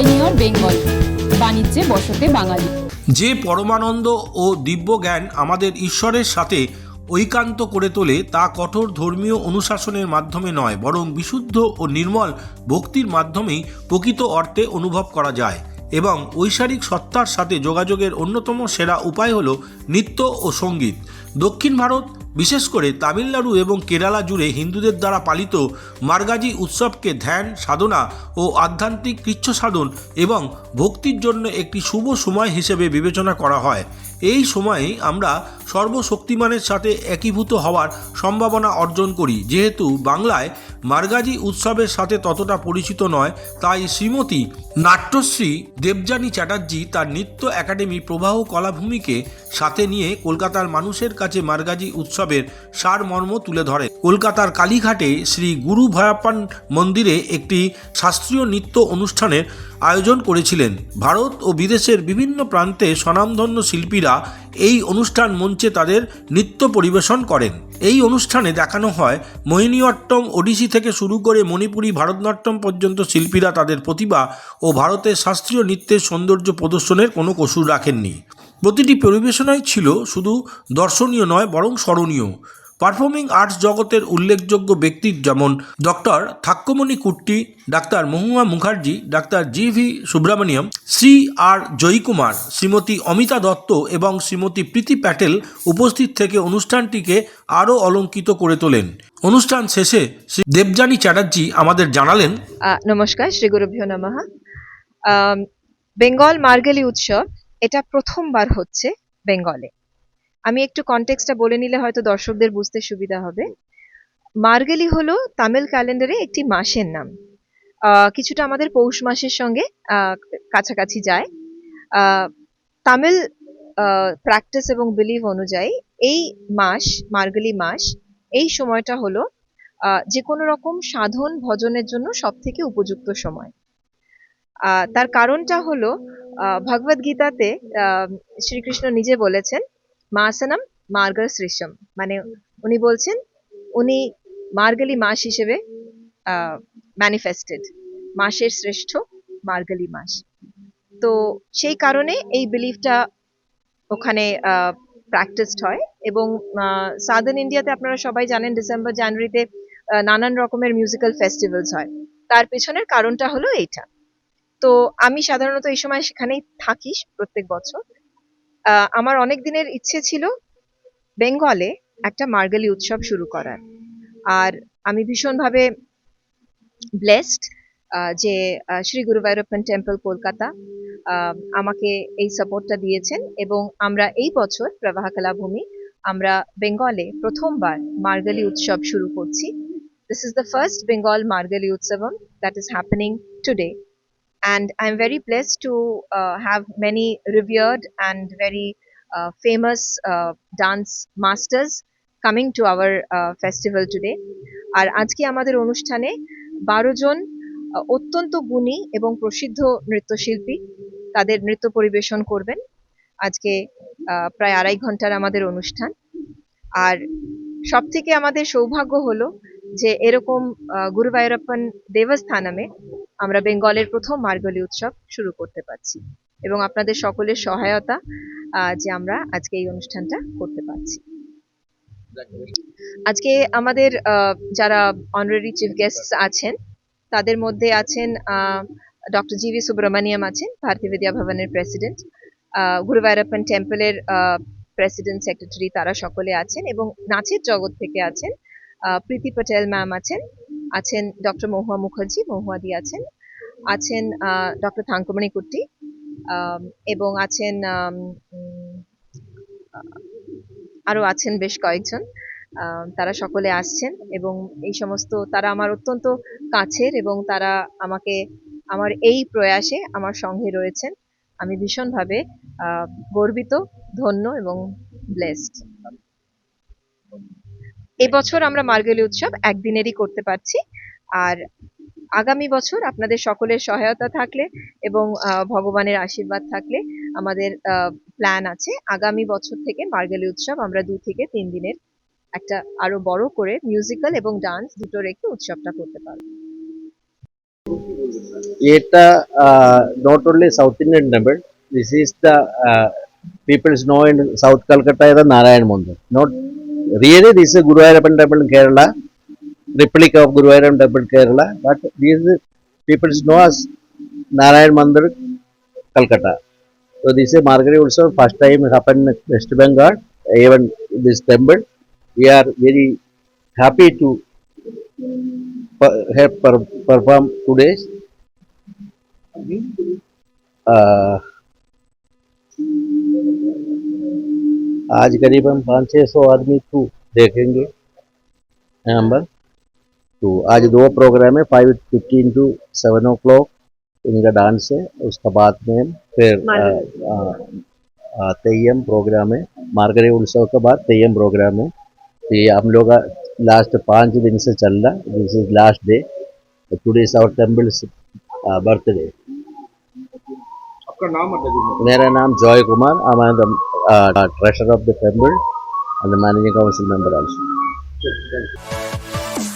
Pioneer Bengal. বাণিজ্যে বসতে বাঙালি। যে পরমানন্দ ও দিব্য জ্ঞান আমাদের ঈশ্বরের সাথে ঐকান্ত করে তোলে, তা কঠোর ধর্মীয় অনুশাসনের মাধ্যমে নয়, বরং বিশুদ্ধ ও নির্মল ভক্তির মাধ্যমেই প্রকৃত অর্থে অনুভব করা যায় এবং ঐশারিক সত্তার সাথে যোগাযোগের অন্যতম সেরা উপায় হল নৃত্য ও সংগীত। দক্ষিণ ভারত, বিশেষ করে তামিলনাড়ু এবং কেরালা জুড়ে হিন্দুদের দ্বারা পালিত মার্গাজি উৎসবকে ধ্যান, সাধনা ও আধ্যাত্মিক কৃচ্ছ সাধন এবং ভক্তির জন্য একটি শুভ সময় হিসেবে বিবেচনা করা হয়। এই সময়ে আমরা সর্বশক্তিমানের সাথে একীভূত হওয়ার সম্ভাবনা অর্জন করি। যেহেতু বাংলায় মার্গাজি উৎসবের সাথে ততটা পরিচিত নয়, তাই শ্রীমতী নাট্যশ্রী দেবযানী চ্যাটার্জি তার নৃত্য একাডেমি প্রবাহ কলাভূমিকে সাথে নিয়ে কলকাতার মানুষের কাছে মার্গাজি উৎসবের সারমর্ম তুলে ধরে কলকাতার কালীঘাটে শ্রী গুরু ভয়াপ্পান মন্দিরে একটি শাস্ত্রীয় নৃত্য অনুষ্ঠানের আয়োজন করেছিলেন। ভারত ও বিদেশের বিভিন্ন প্রান্তে স্বনামধন্য শিল্পীরা এই অনুষ্ঠান মঞ্চে তাদের নৃত্য পরিবেশন করেন। এই অনুষ্ঠানে দেখানো হয় মোহিনীঅট্টম ওডিসি থেকে শুরু করে মণিপুরী ভারতনাট্যম পর্যন্ত শিল্পীরা তাদের প্রতিভা ও ভারতের শাস্ত্রীয় নৃত্যের সৌন্দর্য প্রদর্শনের কোনো কসুর রাখেননি। প্রতিটি পরিবেশনাই ছিল শুধু দর্শনীয় নয়, বরং স্মরণীয়। পারফর্মিং আর্টস জগতের উল্লেখযোগ্য ব্যক্তি যেমন doctor Thakkamani Kutty doctor Mahua Mukherjee doctor G V Subramaniam Shri R Jayakumar Shrimati Amita Dutta এবং শ্রীমতী প্রীতি প্যাটেল উপস্থিত থেকে অনুষ্ঠানটিকে আরও অলঙ্কিত করে তোলেন। অনুষ্ঠান শেষে শ্রী দেবযানী চ্যাটার্জি আমাদের জানালেন নমস্কার শ্রী গুরুভ্য নমঃ। আম, বেঙ্গল মার্গেলি উৎসব এটা প্রথমবার হচ্ছে বেঙ্গলে। আমি একটু কনটেক্সটটা বলে নিলে হয়তো দর্শকদের বুঝতে সুবিধা হবে। মার্গেলি হলো তামিল ক্যালেন্ডারে একটি মাসের নাম। কিছুটা আমাদের পৌষ মাসের সঙ্গে কাছাকাছি যায়। তামিল প্র্যাকটিস এবং বিলিভ অনুযায়ী এই মাস, মার্গেলি মাস, এই সময়টা হলো যে কোনো রকম সাধন ভজনের জন্য সব থেকে উপযুক্ত সময়। তার কারণটা হলো ভগবদ গীতাতে শ্রীকৃষ্ণ নিজে বলেছেন মাসনম মার্গার শ্রীষম মানে উনি বলছেন, উনি মার্গলি মাস হিসেবে ম্যানিফেস্টেড মাসের শ্রেষ্ঠ মার্গলি মাস। তো সেই কারণে এই বিলিফটা ওখানে প্র্যাকটিসড হয় এবং সাদার্ন ইন্ডিয়াতে আপনারা সবাই জানেন ডিসেম্বর জানুয়ারিতে নানান রকমের মিউজিক্যাল ফেস্টিভ্যালস হয়। তার পেছনের কারণটা হলো এইটা। তো আমি সাধারণত এই সময় সেখানেই থাকি প্রত্যেক বছর। আমার অনেক দিনের ইচ্ছে ছিল বেঙ্গলে একটা মার্গালি উৎসব শুরু করার। আর আমি ভীষণভাবে ব্লেসড যে শ্রী গুরু ভৈরপ্পন টেম্পল কলকাতা আমাকে এই সাপোর্টটা দিয়েছেন এবং আমরা এই বছর প্রবাহ কলাভূমি আমরা বেঙ্গলে প্রথমবার মার্গালি উৎসব শুরু করছি। This is the first Bengal Margazhi Utsavam that is happening today and I'm very blessed to uh, have many revered and very uh, famous uh, dance masters coming to our uh, festival today. আর আজকে আমাদের অনুষ্ঠানে বারো জন অত্যন্ত গুণী এবং প্রসিদ্ধ নৃত্যশিল্পী তাদের নৃত্য পরিবেশন করবেন আজকে প্রায় আড়াই ঘণ্টার আমাদের অনুষ্ঠান আর সব থেকে আমাদের সৌভাগ্য হলো যে এরকম গুরুবায়ুরপ্পন দেবস্থানামে আমরা বেঙ্গলের প্রথম মার্গলি উৎসব শুরু করতে পারছি এবং আপনাদের সকলের সহায়তা যে আমরা আজকে এই অনুষ্ঠানটা করতে পারছি। আজকে আমাদের যারা অনারারি চিফ গেস্ট আছেন, তাদের মধ্যে আছেন ডক্টর জি ভি সুব্রমণিয়াম আছেন ভারতীয় বিদ্যা ভবনের প্রেসিডেন্ট গুরুবায়ুরপ্পন টেম্পলের প্রেসিডেন্ট সেক্রেটারি তারা সকলে আছেন এবং নাচের জগৎ থেকে আছেন প্রীতি পটেল ম্যাম আছেন। আছেন ডক্টর মহুয়া মুখার্জি মহুয়াদি আছেন। আছেন ডক্টর থাঙ্কমণি কুট্টি এবং আছেন আম, উম, আহ, আরও আছেন বেশ কয়েকজন। তারা সকলে আসছেন এবং এই সমস্ত তারা আমার অত্যন্ত কাছের এবং তারা আমাকে আমার এই প্রয়াসে আমার সঙ্গে রয়েছেন। আমি ভীষণভাবে গর্বিত ধন্য এবং ব্লেসড এবছর আমরা মার্গেলি উৎসব একদিনেরই করতে পারছি। আর আগামী বছর আপনাদের সকলের সহায়তা থাকলে এবং ভগবানের আশীর্বাদ থাকলে আমাদের প্ল্যান আছে। আগামী বছর থেকে মার্গেলি উৎসব আমরা দু থেকে তিন দিনের একটা আরও বড় করে মিউজিক্যাল এবং ডান্স দুটো রেখে উৎসবটা করতে পারব। uh, not only South Indian temple, this is the uh, people's know in South Calcutta is the Narayan really this is Guru temple in Kerala, replica of Guru temple in Kerala, but these people know as Narayan Mandir, Calcutta. So this is Margari also first time happened in West Bengal, even this temple. We are very happy to have per- perform today. Uh, आज करीबन पाँच छः सौ आदमी को देखेंगे। यहाँ पर तो आज दो प्रोग्राम है five fifteen two seven o'clock इनका डांस है उसका बाद में फिर तेयम प्रोग्राम है मार्गरी उत्सव के बाद तेयम प्रोग्राम है। तो ये हम लोग लास्ट पाँच दिन से चल रहा this is last day today is our temple's birthday आपका नाम बताइए मेरा नाम Joy Kumar. I am the treasurer of the temple and the managing council member also thank you